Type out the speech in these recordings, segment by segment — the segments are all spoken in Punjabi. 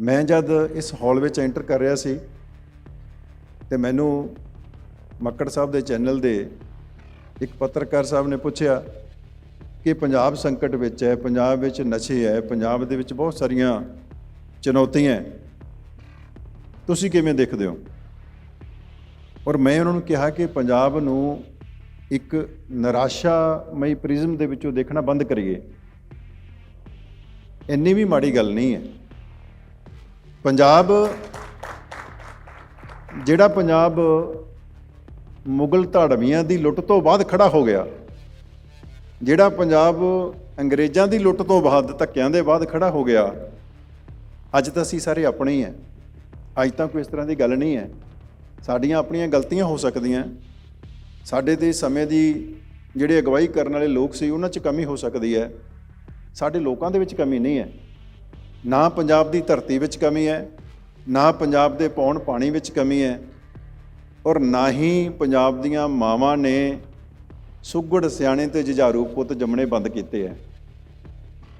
ਮੈਂ ਜਦ ਇਸ ਹਾਲ ਵਿੱਚ ਐਂਟਰ ਕਰ ਰਿਹਾ ਸੀ ਤੇ ਮੈਨੂੰ ਮੱਕੜ ਸਾਹਿਬ ਦੇ ਚੈਨਲ ਦੇ ਇੱਕ ਪੱਤਰਕਾਰ ਸਾਹਿਬ ਨੇ ਪੁੱਛਿਆ ਕਿ ਪੰਜਾਬ ਸੰਕਟ ਵਿੱਚ ਹੈ, ਪੰਜਾਬ ਵਿੱਚ ਨਸ਼ੇ ਹੈ, ਪੰਜਾਬ ਦੇ ਵਿੱਚ ਬਹੁਤ ਸਾਰੀਆਂ ਚੁਣੌਤੀਆਂ ਤੁਸੀਂ ਕਿਵੇਂ ਦੇਖਦੇ ਹੋ? ਔਰ ਮੈਂ ਉਹਨਾਂ ਨੂੰ ਕਿਹਾ ਕਿ ਪੰਜਾਬ ਨੂੰ ਇੱਕ ਨਿਰਾਸ਼ਾਮਈ ਪ੍ਰਿਜ਼ਮ ਦੇ ਵਿੱਚੋਂ ਦੇਖਣਾ ਬੰਦ ਕਰੀਏ। ਇੰਨੀ ਵੀ ਮਾੜੀ ਗੱਲ ਨਹੀਂ ਹੈ। ਪੰਜਾਬ, ਜਿਹੜਾ ਪੰਜਾਬ ਮੁਗਲ ਧਾੜਵੀਆਂ ਦੀ ਲੁੱਟ ਤੋਂ ਬਾਅਦ ਖੜਾ ਹੋ ਗਿਆ, ਜਿਹੜਾ ਪੰਜਾਬ ਅੰਗਰੇਜ਼ਾਂ ਦੀ ਲੁੱਟ ਤੋਂ ਬਾਅਦ ਧੱਕਿਆਂ ਦੇ ਬਾਅਦ ਖੜਾ ਹੋ ਗਿਆ, ਅੱਜ ਤਾਂ ਅਸੀਂ ਸਾਰੇ ਆਪਣੇ ਹੀ ਹੈ। ਅੱਜ ਤਾਂ ਕੋਈ ਇਸ ਤਰ੍ਹਾਂ ਦੀ ਗੱਲ ਨਹੀਂ ਹੈ। ਸਾਡੀਆਂ ਆਪਣੀਆਂ ਗਲਤੀਆਂ ਹੋ ਸਕਦੀਆਂ। ਸਾਡੇ ਤੇ ਸਮੇਂ ਦੀ ਜਿਹੜੇ ਅਗਵਾਈ ਕਰਨ ਵਾਲੇ ਲੋਕ ਸੀ, ਉਹਨਾਂ 'ਚ ਕਮੀ ਹੋ ਸਕਦੀ ਹੈ। ਸਾਡੇ ਲੋਕਾਂ ਦੇ ਵਿੱਚ ਕਮੀ ਨਹੀਂ ਹੈ। ਨਾ ਪੰਜਾਬ ਦੀ ਧਰਤੀ ਵਿੱਚ ਕਮੀ ਹੈ, ਨਾ ਪੰਜਾਬ ਦੇ ਪੌਣ ਪਾਣੀ ਵਿੱਚ ਕਮੀ ਹੈ ਔਰ ਨਾ ਹੀ ਪੰਜਾਬ ਦੀਆਂ ਮਾਵਾਂ ਨੇ ਸੁੱਗੜ ਸਿਆਣੇ ਤੇ ਜੁਝਾਰੂ ਪੁੱਤ ਜੰਮਣੇ ਬੰਦ ਕੀਤੇ ਹੈ।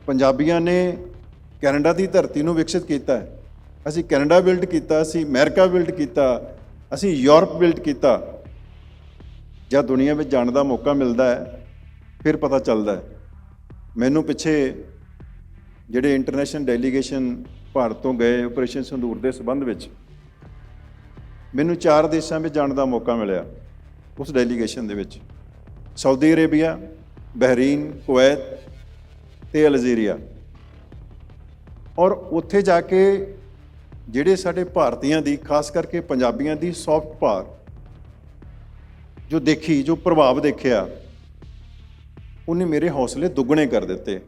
ਪੰਜਾਬੀਆਂ ਨੇ ਕੈਨੇਡਾ ਦੀ ਧਰਤੀ ਨੂੰ ਵਿਕਸਿਤ ਕੀਤਾ ਹੈ। ਅਸੀਂ ਕੈਨੇਡਾ ਬਿਲਡ ਕੀਤਾ, ਅਸੀਂ ਅਮਰੀਕਾ ਬਿਲਡ ਕੀਤਾ, ਅਸੀਂ ਯੂਰਪ ਬਿਲਡ ਕੀਤਾ। ਜਦ ਦੁਨੀਆ ਵਿੱਚ ਜਾਣ ਦਾ ਮੌਕਾ ਮਿਲਦਾ ਹੈ, ਫਿਰ ਪਤਾ ਚੱਲਦਾ ਹੈ। ਮੈਨੂੰ ਪਿੱਛੇ ਜਿਹੜੇ ਇੰਟਰਨੈਸ਼ਨਲ ਡੈਲੀਗੇਸ਼ਨ ਭਾਰਤ ਤੋਂ ਗਏ ਆਪਰੇਸ਼ਨ ਸੰਦੂਰ ਦੇ ਸਬੰਧ ਵਿੱਚ, ਮੈਨੂੰ ਚਾਰ ਦੇਸ਼ਾਂ ਵਿੱਚ ਜਾਣ ਦਾ ਮੌਕਾ ਮਿਲਿਆ ਉਸ ਡੈਲੀਗੇਸ਼ਨ ਦੇ ਵਿੱਚ। ਸਾਊਦੀ ਅਰੇਬੀਆ, ਬਹਿਰੀਨ, ਕੁਵੈਤ ਤੇ ਅਲਜੀਰੀਆ। ਔਰ ਉੱਥੇ ਜਾ ਕੇ ਜਿਹੜੇ ਸਾਡੇ ਭਾਰਤੀਆਂ ਦੀ, ਖਾਸ ਕਰਕੇ ਪੰਜਾਬੀਆਂ ਦੀ ਸੌਫਟ ਪਾਵਰ ਜੋ ਦੇਖੀ, ਜੋ ਪ੍ਰਭਾਵ ਦੇਖਿਆ, ਉਹਨੇ ਮੇਰੇ ਹੌਸਲੇ ਦੁੱਗਣੇ ਕਰ ਦਿੱਤੇ।